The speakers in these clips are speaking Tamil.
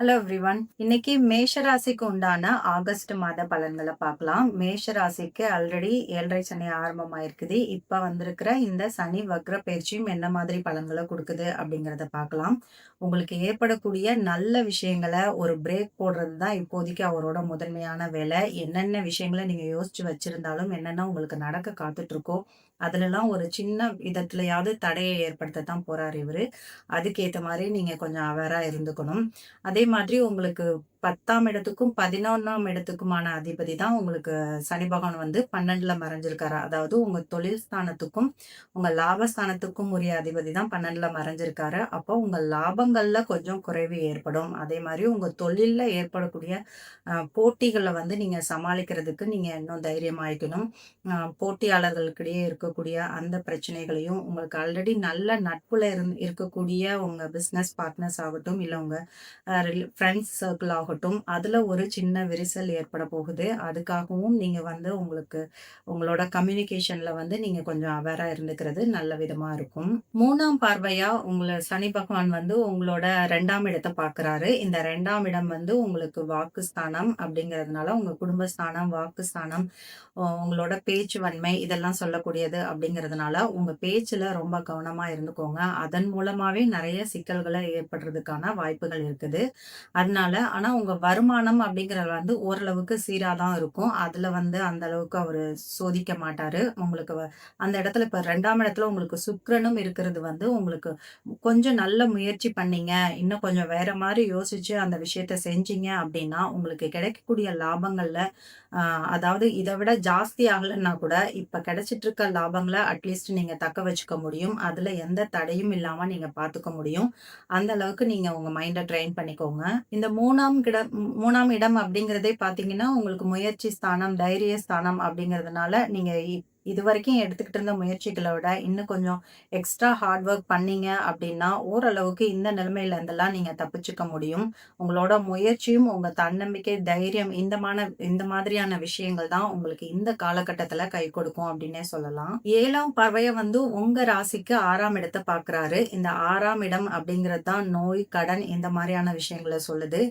ஹலோ எவ்ரிவன் இன்னைக்கு மேஷ ராசிக்கு உண்டான ஆகஸ்ட் மாத பலன்களை பார்க்கலாம். மேஷராசிக்கு ஆல்ரெடி ஏழரை சனி ஆரம்பமாயிருக்குது. இப்போ வந்திருக்கிற இந்த சனி வக்ர பயிற்சியும் என்ன மாதிரி பலன்களை கொடுக்குது அப்படிங்கிறத பார்க்கலாம். உங்களுக்கு ஏற்படக்கூடிய நல்ல விஷயங்களை ஒரு பிரேக் போடுறது தான் இப்போதைக்கு அவரோட முதன்மையான வேலை. என்னென்ன விஷயங்களை நீங்கள் யோசிச்சு வச்சிருந்தாலும் என்னென்ன உங்களுக்கு நடக்க காத்துட்டு இருக்கோ அதுலலாம் ஒரு சின்ன விதத்துலயாவது தடையை ஏற்படுத்த தான் போறாரு இவரு. அதுக்கேற்ற மாதிரி நீங்க கொஞ்சம் அவரா இருந்துக்கணும். அதே மாதிரி உங்களுக்கு பத்தாம் இடத்துக்கும் பதினொன்றாம் இடத்துக்குமான அதிபதி தான் உங்களுக்கு சனி பகவான் வந்து பன்னெண்டுல மறைஞ்சிருக்காரு. அதாவது உங்க தொழில் ஸ்தானத்துக்கும் உங்க லாபஸ்தானத்துக்கும் உரிய அதிபதி தான் பன்னெண்டுல மறைஞ்சிருக்காரு. அப்போ உங்க லாபங்கள்ல கொஞ்சம் குறைவு ஏற்படும். அதே மாதிரி உங்க தொழில்ல ஏற்படக்கூடிய போட்டிகளை வந்து நீங்க சமாளிக்கிறதுக்கு நீங்க இன்னும் தைரியமாயிக்கணும் போட்டியாளர்களுக்கிடையே இருக்கக்கூடிய அந்த பிரச்சனைகளையும் உங்களுக்கு ஆல்ரெடி நல்ல நட்புல இருந்து இருக்கக்கூடிய உங்க பிஸ்னஸ் பார்ட்னர்ஸ் ஆகட்டும் இல்லை உங்க ஃப்ரெண்ட்ஸ் சர்க்கிள் ஆகட்டும் ஆகட்டும் அதில் ஒரு சின்ன விரிசல் ஏற்பட போகுது. அதுக்காகவும் நீங்கள் வந்து உங்களுக்கு உங்களோட கம்யூனிகேஷனில் வந்து நீங்கள் கொஞ்சம் அவேராக இருந்துக்கிறது நல்ல விதமாக இருக்கும். மூணாம் பார்வையாக உங்களை சனி பகவான் வந்து உங்களோட ரெண்டாம் இடத்தை பார்க்குறாரு இந்த ரெண்டாம் இடம் வந்து உங்களுக்கு வாக்கு ஸ்தானம் அப்படிங்கிறதுனால உங்கள் குடும்பஸ்தானம் வாக்குஸ்தானம் உங்களோட பேச்சு வன்மை இதெல்லாம் சொல்லக்கூடியது அப்படிங்கிறதுனால உங்கள் பேச்சில் ரொம்ப கவனமாக இருந்துக்கோங்க. அதன் மூலமாகவே நிறைய சிக்கல்களை ஏற்படுறதுக்கான வாய்ப்புகள் இருக்குது. அதனால ஆனால் உங்கள் வருமானம் அப்படிங்கிறது வந்து ஓரளவுக்கு சீராக தான் இருக்கும். அதுல வந்து அந்த அளவுக்கு அவர் சோதிக்க மாட்டாரு. உங்களுக்கு அந்த இடத்துல இப்ப ரெண்டாம் இடத்துல உங்களுக்கு சுக்கரனும் இருக்கிறது வந்து உங்களுக்கு கொஞ்சம் நல்ல முயற்சி பண்ணீங்க. இன்னும் கொஞ்சம் வேற மாதிரி யோசிச்சு அந்த விஷயத்த செஞ்சீங்க அப்படின்னா உங்களுக்கு கிடைக்கக்கூடிய லாபங்கள்ல அதாவது இதை விட ஜாஸ்தி ஆகலைன்னா கூட இப்ப கிடைச்சிட்டு இருக்க லாபங்களை அட்லீஸ்ட் நீங்க தக்க வச்சுக்க முடியும். அதுல எந்த தடையும் இல்லாம நீங்க பாத்துக்க முடியும். அந்த அளவுக்கு நீங்க உங்க மைண்டை ட்ரெயின் பண்ணிக்கோங்க. இந்த மூணாம் கிட மூணாம் இடம் அப்படிங்கிறதே பார்த்தீங்கன்னா உங்களுக்கு முயற்சி ஸ்தானம் தைரிய ஸ்தானம் அப்படிங்கிறதுனால நீங்க இது வரைக்கும் எடுத்துக்கிட்டு இருந்த முயற்சிகளை விட இன்னும் கொஞ்சம் எக்ஸ்ட்ரா ஹார்ட் ஒர்க் பண்ணீங்க அப்படின்னா ஓரளவுக்கு இந்த நிலைமையில இருந்தெல்லாம் நீங்க தப்பிச்சுக்க முடியும். உங்களோட முயற்சியும் உங்க தன்னம்பிக்கை தைரியம் இந்த மான இந்த மாதிரியான விஷயங்கள் தான் உங்களுக்கு இந்த காலகட்டத்துல கை கொடுக்கும் அப்படின்னே சொல்லலாம். ஏழாம் பறவைய வந்து உங்க ராசிக்கு ஆறாம் இடத்தை பாக்குறாரு இந்த ஆறாம் இடம் அப்படிங்கிறது தான் நோய் கடன் இந்த மாதிரியான விஷயங்களை சொல்லுது.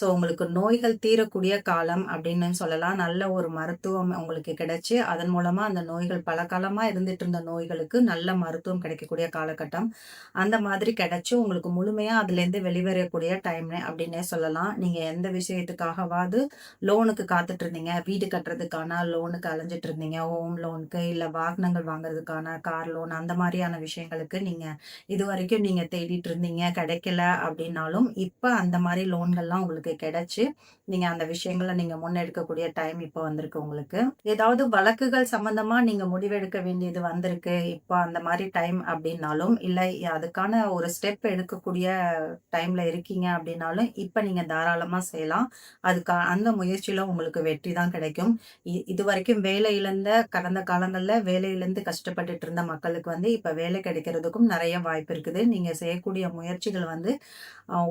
ஸோ உங்களுக்கு நோய்கள் தீரக்கூடிய காலம் அப்படின்னு சொல்லலாம். நல்ல ஒரு மருத்துவம் உங்களுக்கு கிடைச்சி அதன் மூலமா அந்த நோய் நோய்கள் பல காலமாக இருந்துட்டு இருந்த நோய்களுக்கு நல்ல மருத்துவம் கிடைக்கக்கூடிய காலகட்டம். அந்த மாதிரி கிடைச்சி உங்களுக்கு முழுமையாக அதுலேருந்து வெளிவரக்கூடிய டைம் அப்படின்னே சொல்லலாம். நீங்கள் எந்த விஷயத்துக்காகவாது லோனுக்கு காத்துட்டு இருந்தீங்க வீடு கட்டுறதுக்கான லோனுக்கு அலைஞ்சிட்டு இருந்தீங்க ஹோம் லோனுக்கு இல்லை வாகனங்கள் வாங்குறதுக்கான கார் லோன் அந்த மாதிரியான விஷயங்களுக்கு நீங்கள் இது வரைக்கும் நீங்கள் தேடிட்டு இருந்தீங்க கிடைக்கல அப்படின்னாலும் இப்போ அந்த மாதிரி லோன்கள்லாம் உங்களுக்கு கிடைச்சி நீங்கள் அந்த விஷயங்களை நீங்கள் முன்னெடுக்கக்கூடிய டைம் இப்போ வந்திருக்கு உங்களுக்கு. ஏதாவது வழக்குகள் சம்மந்தமாக நீங்கள் முடிவெடுக்க வேண்டியது வந்திருக்கு. இப்போ அந்த மாதிரி டைம் அப்படின்னாலும் இல்லை அதுக்கான ஒரு ஸ்டெப் எடுக்கக்கூடிய டைமில் இருக்கீங்க அப்படின்னாலும் இப்போ நீங்கள் தாராளமாக செய்யலாம். அதுக்கு அந்த முயற்சியில உங்களுக்கு வெற்றி தான் கிடைக்கும். இது வரைக்கும் வேலை இழந்த கடந்த காலங்களில் வேலையிலேருந்து கஷ்டப்பட்டுட்டு இருந்த மக்களுக்கு வந்து இப்போ வேலை கிடைக்கிறதுக்கும் நிறைய வாய்ப்பு இருக்குது. நீங்கள் செய்யக்கூடிய முயற்சிகள் வந்து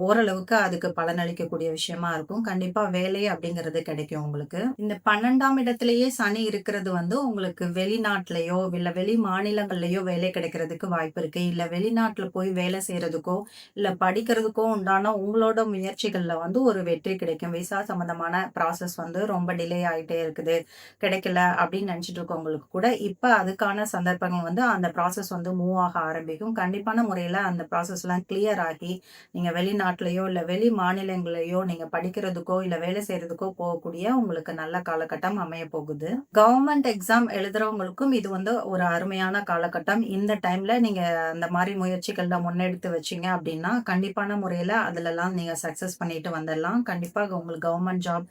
ஓரளவுக்கு அதுக்கு பலனளிக்கக்கூடிய விஷயமா இருக்கும். கண்டிப்பாக வேலை அப்படிங்கிறது கிடைக்கும் உங்களுக்கு. இந்த பன்னெண்டாம் இடத்துலையே சனி இருக்கிறது வந்து உங்களுக்கு வெளி வெளிநாட்டிலையோ இல்லை வெளி மாநிலங்கள்லையோ வேலை கிடைக்கிறதுக்கு வாய்ப்பு இருக்கு. இல்லை வெளிநாட்டில் போய் வேலை செய்கிறதுக்கோ இல்லை படிக்கிறதுக்கோ உண்டான உங்களோட முயற்சிகளில் வந்து ஒரு வெற்றி கிடைக்கும். விசா சம்மந்தமான ப்ராசஸ் வந்து ரொம்ப டிலே ஆகிட்டே இருக்குது. கிடைக்கல அப்படின்னு நினச்சிட்டு இருக்கவங்களுக்கு கூட இப்போ அதுக்கான சந்தர்ப்பங்கள் வந்து அந்த ப்ராசஸ் வந்து மூவ் ஆக ஆரம்பிக்கும். கண்டிப்பான முறையில் அந்த ப்ராசஸ்லாம் கிளியர் ஆகி நீங்கள் வெளிநாட்டிலையோ இல்லை வெளி மாநிலங்களையோ நீங்கள் படிக்கிறதுக்கோ இல்லை வேலை செய்கிறதுக்கோ போகக்கூடிய உங்களுக்கு நல்ல காலகட்டம் அமைய போகுது கவர்மெண்ட் எக்ஸாம் எழுதுறவங்க இருக்கிறவங்களுக்கும் இது வந்து ஒரு அருமையான காலகட்டம். இந்த டைம்ல நீங்க அந்த மாதிரி முயற்சிகள்ல முன்னெடுத்து வச்சீங்க அப்படின்னா கண்டிப்பான முறையில அதுலலாம் நீங்க சக்சஸ் பண்ணிட்டு வந்துடலாம் கண்டிப்பாக உங்களுக்கு கவர்மெண்ட் ஜாப்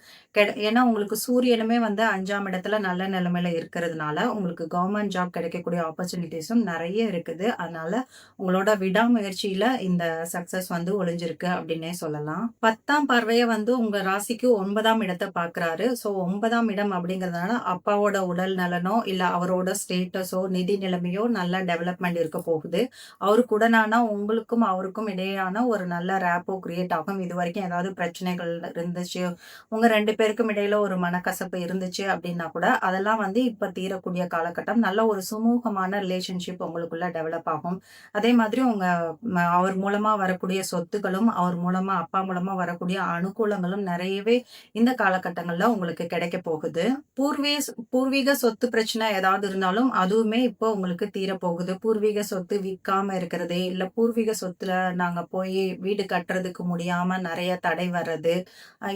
ஏன்னா உங்களுக்கு சூரியனுமே வந்து அஞ்சாம் இடத்துல நல்ல நிலைமையில இருக்கிறதுனால உங்களுக்கு கவர்மெண்ட் ஜாப் கிடைக்கக்கூடிய ஆப்பர்ச்சுனிட்டிஸும் நிறைய இருக்குது. அதனால உங்களோட விடாமுயற்சியில இந்த சக்சஸ் வந்து ஒளிஞ்சிருக்கு அப்படின்னே சொல்லலாம். பத்தாம் பார்வையை வந்து உங்க ராசிக்கு ஒன்பதாம் இடத்தை பாக்குறாரு ஸோ ஒன்பதாம் இடம் அப்படிங்கிறதுனால அப்பாவோட உடல் நலனோ இல்ல அவரோட ஸ்டேட்டஸோ, நிதி நிலைமையோ நல்லா டெவலப்மெண்ட் இருக்க போகுது. அவருக்குடனான உங்களுக்கும் அவருக்கும் இடையான ஒரு நல்ல ரேப்போ கிரியேட் ஆகும். இது வரைக்கும் ஏதாவது பிரச்சனைகள் இருந்துச்சு, உங்க ரெண்டு பேருக்கும் இடையில ஒரு மனக்கசப்பு இருந்துச்சு அப்படின்னா கூட, அதெல்லாம் வந்து இப்ப தீரக்கூடிய காலகட்டம். நல்ல ஒரு சுமூகமான ரிலேஷன்ஷிப் உங்களுக்குள்ள டெவலப் ஆகும். அதே மாதிரி உங்க அவர் மூலமா வரக்கூடிய சொத்துக்களும், அவர் மூலமா அப்பா மூலமா வரக்கூடிய அனுகூலங்களும் நிறையவே இந்த காலகட்டங்கள்ல உங்களுக்கு கிடைக்க போகுது. பூர்வீ பூர்வீக சொத்து பிரச்சனை ஏதாவது இருந்தாலும், அதுவுமே இப்போ உங்களுக்கு தீரப்போகுது. பூர்வீக சொத்து விற்காம இருக்கிறது, இல்ல பூர்வீக சொத்துல நாங்க போய் வீடு கட்டுறதுக்கு முடியாம நிறைய தடை வர்றது,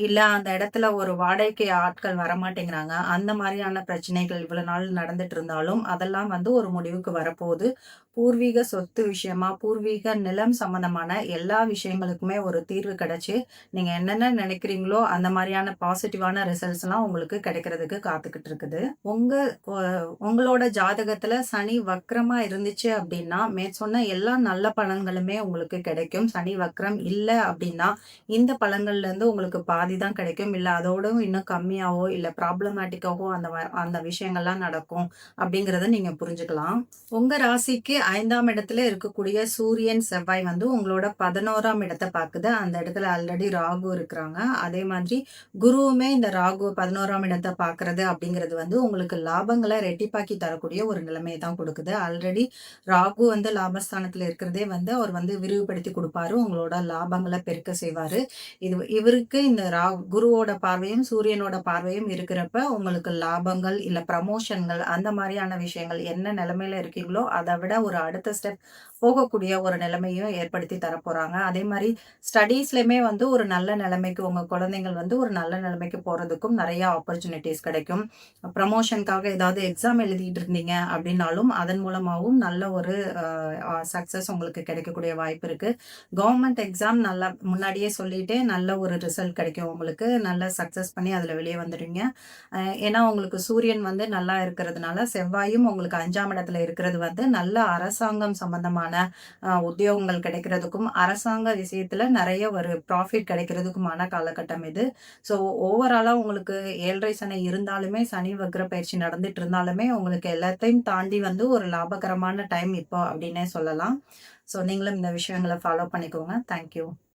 இல்லை இல்ல அந்த இடத்துல ஒரு வாடகைக்கு ஆட்கள் வரமாட்டேங்கிறாங்க. அந்த மாதிரியான பிரச்சனைகள் இவ்வளவு நாள் நடந்துட்டு இருந்தாலும், அதெல்லாம் வந்து ஒரு முடிவுக்கு வரப்போகுது பூர்வீக சொத்து விஷயமா, பூர்வீக நிலம் சம்மந்தமான எல்லா விஷயங்களுக்குமே ஒரு தீர்வு கிடைச்சு, நீங்க என்னென்ன நினைக்கிறீங்களோ அந்த மாதிரியான பாசிட்டிவான ரிசல்ட்ஸ்லாம் உங்களுக்கு கிடைக்கிறதுக்கு காத்துக்கிட்டு இருக்குது. உங்க உங்களோட ஜாதகத்துல சனி வக்ரமா இருந்துச்சு அப்டின்னா, மேற்சொன்ன எல்லா நல்ல பலன்களுமே உங்களுக்கு கிடைக்கும். சனி வக்ரம் இல்ல அப்படின்னா இந்த பலன்கள்லேருந்து உங்களுக்கு பாதி தான் கிடைக்கும். இல்ல அதோட இன்னும் கம்மியாவோ, இல்ல ப்ராப்ளமேட்டிக்காவோ அந்த அந்த விஷயங்கள்லாம் நடக்கும் அப்படிங்கறத நீங்க புரிஞ்சுக்கலாம். உங்க ராசிக்கு ஐந்தாம் இடத்துல இருக்கக்கூடிய சூரியன், செவ்வாய் வந்து உங்களோட பதினோராம் இடத்தை பாக்குது. அந்த இடத்துல ஆல்ரெடி ராகு இருக்கிறாங்க. அதே மாதிரி குருவுமே இந்த ராகு பதினோராம் இடத்தை பாக்குறது அப்படிங்கிறது வந்து உங்களுக்கு லாபங்களை ரெட்டி இரட்டிப்பாக்கி தரக்கூடிய ஒரு நிலைமையை தான் கொடுக்குது ஆல்ரெடி ராகு வந்து லாபஸ்தானத்தில் இருக்கிறதே வந்து அவர் வந்து விரிவுபடுத்தி கொடுப்பாரு உங்களோட லாபங்களை பெருக்க செய்வார் இது இவருக்கு இந்த ரா குருவோட பார்வையும், சூரியனோட பார்வையும் இருக்கிறப்ப, உங்களுக்கு லாபங்கள், இல்லை ப்ரமோஷன்கள் அந்த மாதிரியான விஷயங்கள் என்ன நிலைமையில இருக்கீங்களோ, அதை விட ஒரு அடுத்த ஸ்டெப் போகக்கூடிய ஒரு நிலைமையும் ஏற்படுத்தி தரப்போறாங்க. அதே மாதிரி ஸ்டடீஸ்லயுமே வந்து ஒரு நல்ல நிலைமைக்கு உங்க குழந்தைகள் வந்து ஒரு நல்ல நிலைமைக்கு போறதுக்கும் நிறைய ஆப்பர்ச்சுனிட்டிஸ் கிடைக்கும். ப்ரமோஷனுக்காக ஏதாவது எக்ஸாம் எழுதிட்டு இருந்தீங்க அப்படின்னாலும் அதன் மூலமாகவும் நல்ல ஒரு சக்ஸஸ் சக்சஸ் உங்களுக்கு கிடைக்கக்கூடிய வாய்ப்பு இருக்கு. கவர்மெண்ட் எக்ஸாம் நல்லா முன்னாடியே சொல்லிட்டேன். நல்ல ஒரு ரிசல்ட் கிடைக்கும் உங்களுக்கு. நல்லா சக்சஸ் பண்ணி அதுல வெளியே வந்துடுவீங்க ஏன்னா உங்களுக்கு சூரியன் வந்து நல்லா இருக்கிறதுனால, செவ்வாயும் உங்களுக்கு அஞ்சாம் இடத்துல இருக்கிறது வந்து நல்ல அரசாங்கம் சம்மந்தமான உத்தியோகங்கள் கிடைக்கிறதுக்கும், அரசாங்க விஷயத்துல நிறைய ஒரு ப்ராஃபிட் கிடைக்கிறதுக்குமான காலகட்டம் இது. ஸோ ஓவராலாக உங்களுக்கு ஏழரை சனி இருந்தாலுமே, சனி வக்ர பயிற்சி நடந்துட்டு இருந்தாலுமே, உங்களுக்கு எல்லாத்தையும் தாண்டி வந்து ஒரு லாபகரமான டைம் இப்போ அப்படின்னே சொல்லலாம். ஸோ நீங்களும் இந்த விஷயங்கள ஃபாலோ பண்ணிக்கோங்க. Thank you.